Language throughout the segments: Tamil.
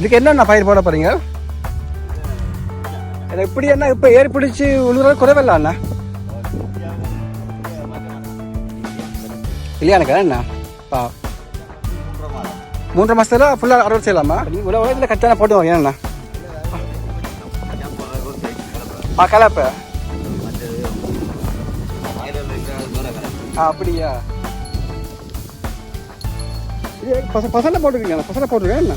இதுக்கு என்னென்ன பயிர் போட போறீங்க? இது இப்படி என்ன இப்போ ஏறி பிடிச்சி விழுகிற குறைவில்ல அண்ணா இல்லையா எனக்கு என்ன? ஆ மூன்றரை மாதத்தில் ஃபுல்லாக அறுவடை செய்யலாமா? நீ இவ்வளோ இதில் கச்சான போட்டு வாங்க ஏன்னா ஆ கலப்பை. ஆ அப்படியா? இது பச பசலை போட்டுருக்கீங்க பசங்க போட்டுருக்கேன் என்ன?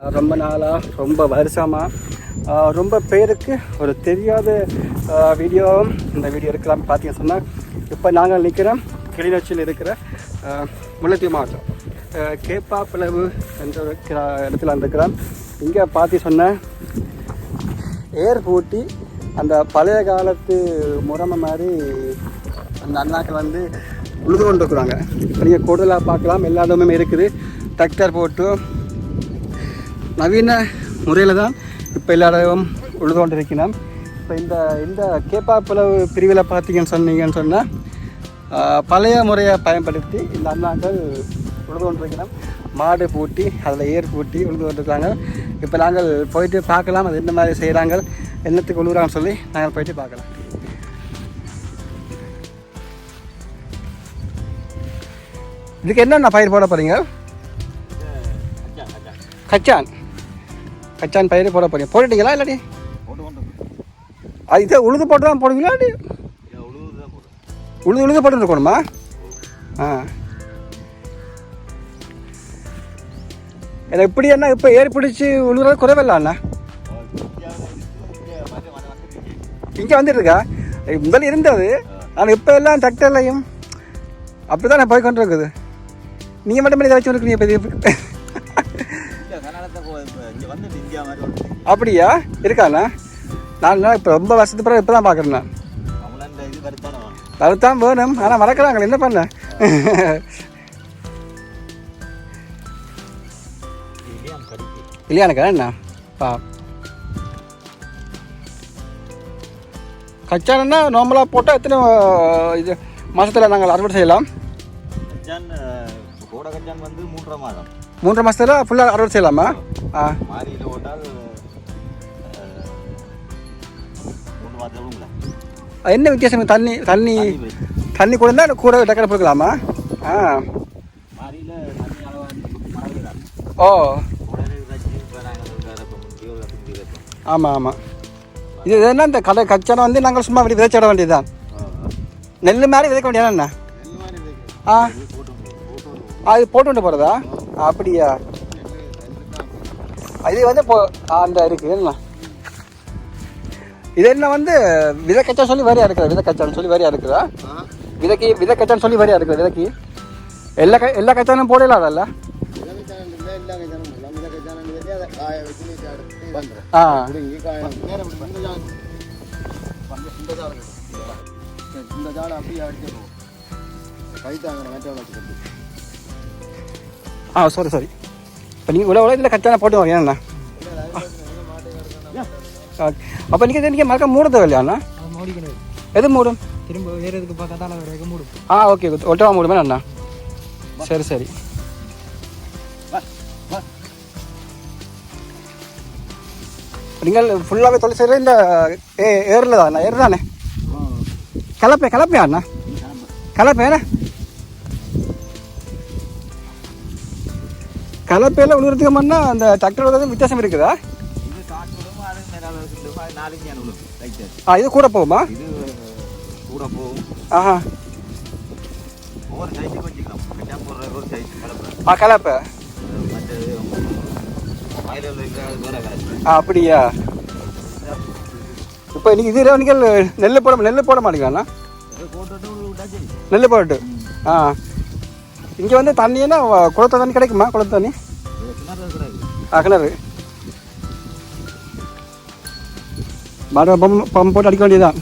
ரொம்ப நாளாக ரொம்ப வருஷமாக ரொம்ப பேருக்கு ஒரு தெரியாத வீடியோ இந்த வீடியோ இருக்கலாம் பார்த்தீங்கன்னு சொன்னால் இப்போ நாங்கள் நிற்கிறோம் கிளிநொச்சியில் இருக்கிற முல்லைத்தீவு மாவட்டம். கேப்பா பிளவு என்ற ஒரு இடத்துல இருக்கிறோம் இங்கே பார்த்து சொன்ன ஏர் பூட்டி அந்த பழைய காலத்து முறமை மாதிரி அந்த அண்ணாக்கள் வந்து உழுது கொண்டு இருக்கிறாங்க நீங்கள் கூடுதலாக பார்க்கலாம். எல்லா இதுவுமே இருக்குது. டிராக்டர் போட்டு நவீன முறையில் தான் இப்போ எல்லா இடமும் உழுது கொண்டு இருக்கிறோம் இப்போ இந்த இந்த கேப்பா பிளவு பிரிவில் பார்த்தீங்கன்னு சொன்னீங்கன்னு சொன்னால் பழைய முறையை பயன்படுத்தி இந்த அண்ணாக்கள் உழுது கொண்டிருக்கிறோம் மாடு பூட்டி அதில் ஏர் பூட்டி உழுது கொண்டிருக்காங்க இப்போ நாங்கள் போயிட்டு பார்க்கலாம் அது என்ன மாதிரி செய்கிறாங்க என்னத்துக்கு உழுவுறாங்கன்னு சொல்லி நாங்கள் போயிட்டு பார்க்கலாம். இதுக்கு என்னென்ன பயிர் போட போகிறீங்க கச்சான். கச்சான் பயிர் போட போறீங்க போட்டுட்டீங்களா இல்லாட்டி அது இதை உழுது போட்டு தான் போடுவீங்களா இல்லாட்டி உழுது உழுது போட்டு இருக்கணுமா? ஆ. எனக்கு இப்படி என்ன இப்போ ஏறி பிடிச்சி உழுவுறது குறைவில்ல அண்ணா. இங்கே வந்துட்டு இருக்கா முதல்ல இருந்தது. ஆனால் இப்போ எல்லாம் டிராக்டர்லையும் அப்படி தான் போய் கொண்டு இருக்குது நீங்கள் மட்டும் இதை வச்சு இருக்கீங்க இப்போ அப்படியா? இருக்காண்ணா நான் இப்போ ரொம்ப வருஷத்துக்கு பிறகு இப்போ தான் பார்க்குறேன் நான். அதுதான் வேணும். ஆனால் மறக்கிறாங்களே என்ன பண்ண? இல்லையா எனக்கு என்ன? பா. கச்சானா நார்மலாக போட்டால் எத்தனை இது மாதத்தில் நாங்கள் அறுவடை செய்யலாம்? கோடை கச்சான் வந்து மூன்றரை மாதம். மூன்று மாதத்தில் ஃபுல்லாக அறுவடை செய்யலாமா? ஆ. அது என்ன வித்தியாசம்? தண்ணி தண்ணி தண்ணி கூட இருந்தால் கூட டக்கரை போட்டுக்கலாமா ஆ. ஓ. ஆமாம் ஆமாம் இது என்ன இந்த கடை கச்சானை வந்து நாங்கள் சும்மா அப்படி விதைச்சிட வேண்டியதுதான். நெல் மாதிரி விதைக்க வேண்டியது என்ன? நெல் மாதிரி இருக்கு ஆ. போட்டு போட்டு போகிறதா அப்படியா? இது வந்து இப்போ அந்த இருக்குது என்ன இது என்ன வந்து விதை கச்சான் சொல்லி வேறையா இருக்கிற விதை சொல்லி வேறையா இருக்கிறா விதைக்கு விதை கச்சான்னு சொல்லி வேறையா இருக்குது விதைக்கு? எல்லா க எல்லா கச்சானும் போடலாம் அதல்ல ஆ. ஆ சாரி சாரி இப்போ நீங்கள் இவ்வளோ இதில் கச்சான போட்டு வாங்க ஏண்ணா அப்போ நீங்கள் நீங்கள் மறக்க மூட தேவையில்லையாண்ணா எது மூடும்? திரும்ப வேற எதுக்கு மூடும். ஆ ஓகே ஒட்டவா மூடுமே அண்ணா? சரி சரி. நீங்கள் ஃபுல்லாகவே தொழில் செய்கிற இந்த ஏ ஏரில் தானே ஏறு தானே கலப்பை கலப்பையா அண்ணா? கலப்பை கலப்பையில் உழுவுறதுக்கு முன்னா அந்த டிராக்டரோட வந்து வித்தியாசம் இருக்குதா? இது ஆ இது கூட போகுமா? இது கூட போகும். ஆஹா. ஆ கலப்பை. அப்படியா? இப்போ நீங்கள் இதில் நீங்கள் நெல் போட நெல் போட இது சரி. நெல் போட்டு ஆ. இங்கே வந்து தண்ணின்னா குளத்த தண்ணி கிடைக்குமா? குளத்து தண்ணி? கிணறு இருக்கிறது ஆ கிணறு. மாடு பம்பு பம்பு போட்டு அடிக்க வேண்டியதுதான்.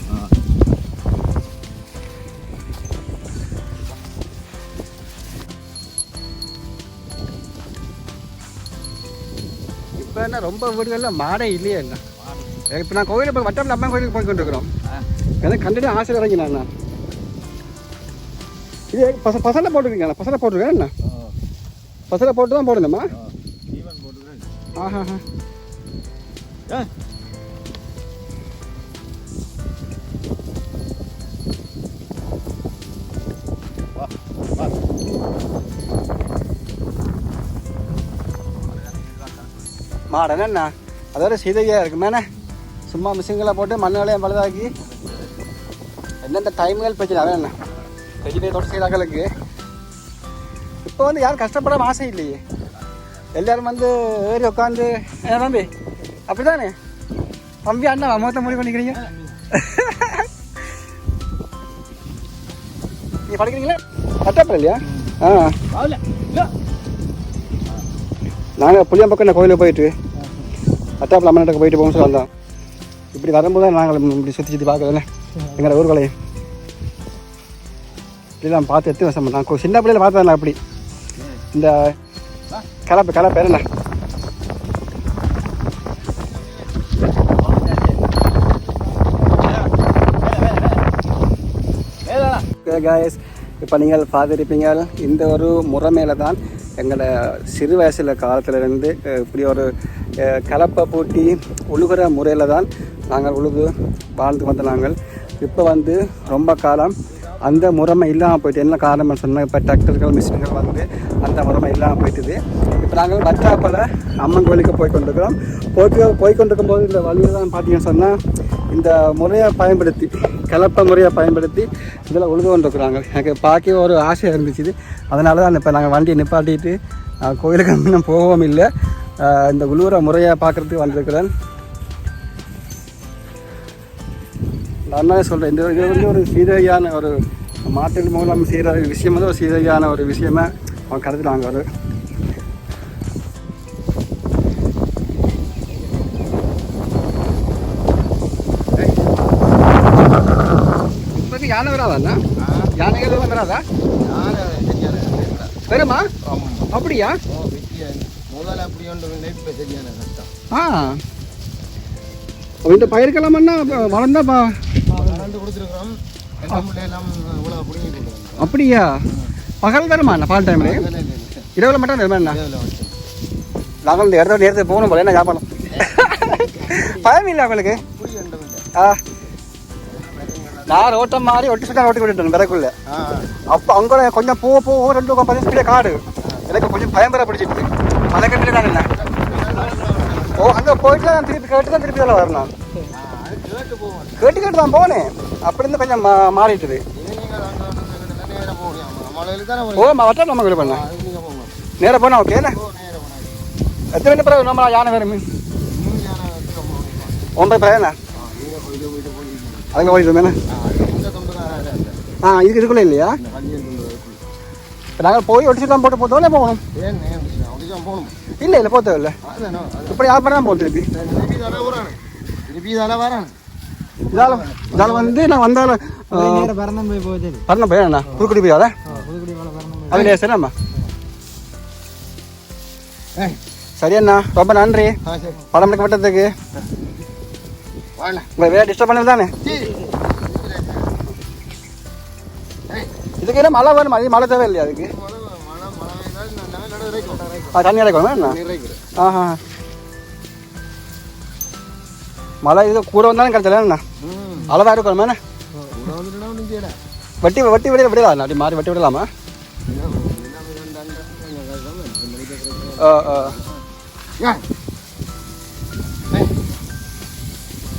இப்போ என்ன ரொம்ப வீடுகளில் மாடே இல்லையே என்ன இப்போ நான் கோயிலுக்கு போய் வட்டம் அம்மன் கோயிலுக்கு போய் கொண்டிருக்கிறோம் எனக்கு கண்டிப்பாக ஆசையில் இறங்கினேன் நான். இது பச பசலை போட்டுருக்கீங்க பசலை போட்டிருக்கேன் என்ன? பசலை போட்டு தான் போடணுமா? ஆஹா வா மாடன் என்ன? அதோட சீதையாக இருக்குமேண்ணே சும்மா மிஷின்களை போட்டு மண்ணாலையும் பழுதாக்கி. எந்தெந்த டைம்கள் பிரச்சனை அதான் என்ன? பெரிய தோட்ட செய்தாக்களுக்கு இப்போ வந்து யாரும் கஷ்டப்படாம ஆசை இல்லையே எல்லாரும் வந்து ஏறி உட்காந்து தம்பி அப்படிதானே தம்பி அண்ணா அம்மாத்த முடிவு பண்ணிக்கிறீங்க நீ படிக்கிறீங்களா கட்டாப்பா இல்லையா ஆ நாங்கள் புளியம்பக்கம் நான் கோயிலுக்கு போயிட்டு அட்டாப்பில் அம்மன் போயிட்டு போகணும் சொல்லலாம் இப்படி வரும்போது நாங்கள் இப்படி சுற்றி சுற்றி பார்க்கறதுல எங்களோட ஊர்களையும் இதெல்லாம் பார்த்து எடுத்து வருஷம் நான் சின்ன பிள்ளையில பார்த்தேன் அப்படி. இந்த கலப்பு கலப்பு என்ன? காயஸ் இப்போ நீங்கள் பார்த்துருப்பீங்க இந்த ஒரு முறைமையில தான் எங்களை சிறு வயசில் காலத்திலிருந்து இப்படி ஒரு கலப்பை பூட்டி உழுகிற முறையில் தான் நாங்கள் உழுது வாழ்ந்து வந்த நாங்கள். இப்போ வந்து ரொம்ப காலம் அந்த முறைமை இல்லாமல் போயிட்டு என்ன காரணம்னு சொன்னால் இப்போ டிராக்டர்கள் மிஷின்கள் வந்து அந்த முறைமை இல்லாமல் போயிட்டுது. இப்போ நாங்கள் பச்சாப்பில் அம்மன் கோயிலுக்கு போய் கொண்டிருக்கிறோம். போய்க்கு போய் கொண்டிருக்கும் போது இந்த வழியில் தான் பார்த்தீங்கன்னு சொன்னால் இந்த முறையை பயன்படுத்தி கலப்பை முறையை பயன்படுத்தி இதில் உழுது கொண்டிருக்கிறாங்க. எனக்கு பார்க்க ஒரு ஆசையாக இருந்துச்சு அதனால தான் இப்போ நாங்கள் வண்டியை நிப்பாட்டிட்டு கோயிலுக்கு இன்னும் போகவும் இல்லை. இந்த உழுவுற முறையை பார்க்குறதுக்கு வந்திருக்கிறேன். நான் தான் சொல்கிறேன் இந்த இது வந்து ஒரு சீதையான ஒரு மாட்டின் மூலம் செய்கிற விஷயம் வந்து ஒரு சீதையான ஒரு விஷயமா அவன் கருதுறாங்க ஒரு இப்போதைக்கு யானை வராதா யானைகள் எல்லாம் வராதா? வருமா? அப்படியா? முதல்ல அப்படி ஒன்று இப்போ சரியான கஷ்டம். ஆ. இந்த பயிர்க்கலாமன்னா வளர்ந்தா கலந்து கொடுத்துருக்குறோம். எல்லாம் பிள்ளையெல்லாம் இவ்வளோ பிடிங்கி கொடுக்குறோம் அப்படியா? பகல் என்ன? பால் டைம்ல இரவுல மட்டும் வருமா என்ன? நாங்கள் இந்த இடத்துல போகணும் போல என்ன வியாபாரம் பயம் இல்லை அவங்களுக்கு ஆ. நான் ரோட்டம் மாறி ஒட்டி சுட்டா ஓட்டி விட்டுட்டேன் விறகுள்ள அப்போ அங்கே கொஞ்சம் போக போக ரெண்டு பத்து ஸ்பீடாக காடு. எனக்கு கொஞ்சம் பயம் பெற பிடிச்சிட்டு மலை கட்டிட்டு நான் என்ன? ஓ அங்கே போயிட்டு நான் திருப்பி கேட்டு தான் திருப்பி இதில் வரணும். கேட்டு கேட்டு தான் போனேன். அப்படி இருந்து கொஞ்சம் மா மாறிட்டுது. ஓ வட்டம் நம்ம இது பண்ணேன் நேராக போனால் ஓகே எத்தனை மணி பிறகு நம்ம யானை வேறு மீன் ஒன்பது போயிட்டு ஆ இதுக்கு இதுக்குள்ளே இல்லையா? இப்போ நாங்கள் போய் ஒடிச்சு தான் போட்டு போத்தோடனே போகணும்? இல்லை இல்லை போத்தோ இல்லை இப்படி யார் பண்ணால் போட்டு திருப்பி? திருப்பி தலை வரானு திருப்பி தலை வரானு. இதால் இதால் வந்து நான் வந்தாலும் நேரம் பறந்தம் போய் போகுது பண்ண போய் என்ன புதுக்குடி போய் அதை புதுக்குடி மேலே பறந்தம் போய் அது சரி அண்ணா ரொம்ப நன்றி படம் எடுக்க விட்டதுக்கு உங்களை வேறு டிஸ்டர்ப் பண்ணது தானே இதுக்கு என்ன மழை வரும் அது மழை தேவை இல்லையா அதுக்கு தண்ணி இறக்கணும் ஆஹா மழை இது கூட வந்தாலும் கிடைச்சல என்ன? ம். அளவாக இருக்கணும் என்ன? கூட வந்துட்டுனா ஒன்றும் செய்யடா வட்டி வட்டி விட விடலாம்? அப்படி மாறி வட்டி விடலாமா? ஆ ஆ.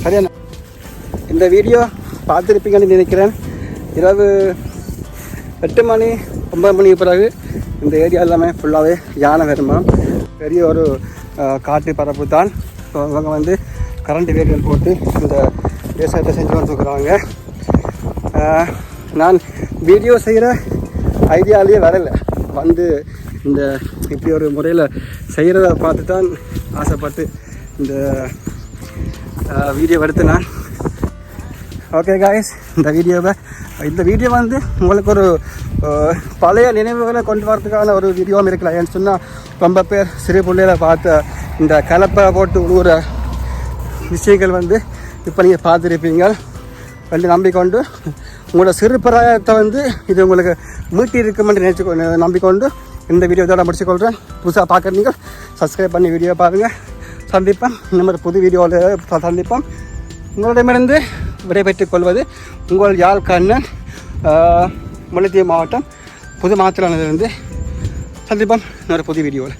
சரி அண்ணா இந்த வீடியோ பார்த்துருப்பீங்கன்னு நினைக்கிறேன். இரவு எட்டு மணி ஒன்பது மணிக்கு பிறகு இந்த ஏரியா எல்லாமே ஃபுல்லாகவே யானை வருமா? பெரிய ஒரு காட்டு பரப்பு தான். இவங்க வந்து கரண்ட் வேரியல் போட்டு இந்த விவசாயத்தை செஞ்சு வந்துருக்குறாங்க. நான் வீடியோ செய்கிற ஐடியாலேயே வரலை. வந்து இந்த இப்படி ஒரு முறையில் செய்கிறத பார்த்து தான் ஆசைப்பட்டு இந்த வீடியோ எடுத்து நான் ஓகே காய்ஸ் இந்த வீடியோவை இந்த வீடியோ வந்து உங்களுக்கு ஒரு பழைய நினைவுகளை கொண்டு வரதுக்கான ஒரு வீடியோவும் இருக்கலாம் ஏன்னு சொன்னால் ரொம்ப பேர் சிறு பிள்ளையில பார்த்த இந்த கலப்பை போட்டு உழுவுற விஷயங்கள் வந்து இப்போ நீங்கள் பார்த்துருப்பீங்க. வந்து நம்பிக்கொண்டு உங்களோட சிறு பிராயத்தை வந்து இது உங்களுக்கு மீட்டி இருக்குமென்று நினைச்சு நம்பிக்கொண்டு இந்த வீடியோ இதோட முடிச்சுக்கொள்கிறேன் புதுசாக பார்க்குறீங்க சப்ஸ்கிரைப் பண்ணி வீடியோ பாருங்கள் சந்திப்போம். இந்த மாதிரி புது வீடியோவில் சந்திப்போம். உங்களிடமிருந்து விடைபெற்றுக் கொள்வது உங்கள் யாழ் கண்ணன் முல்லைத்தீவு மாவட்டம் புது மாத்திரானதிலிருந்து சந்திப்போம். இன்னொரு புது வீடியோவில்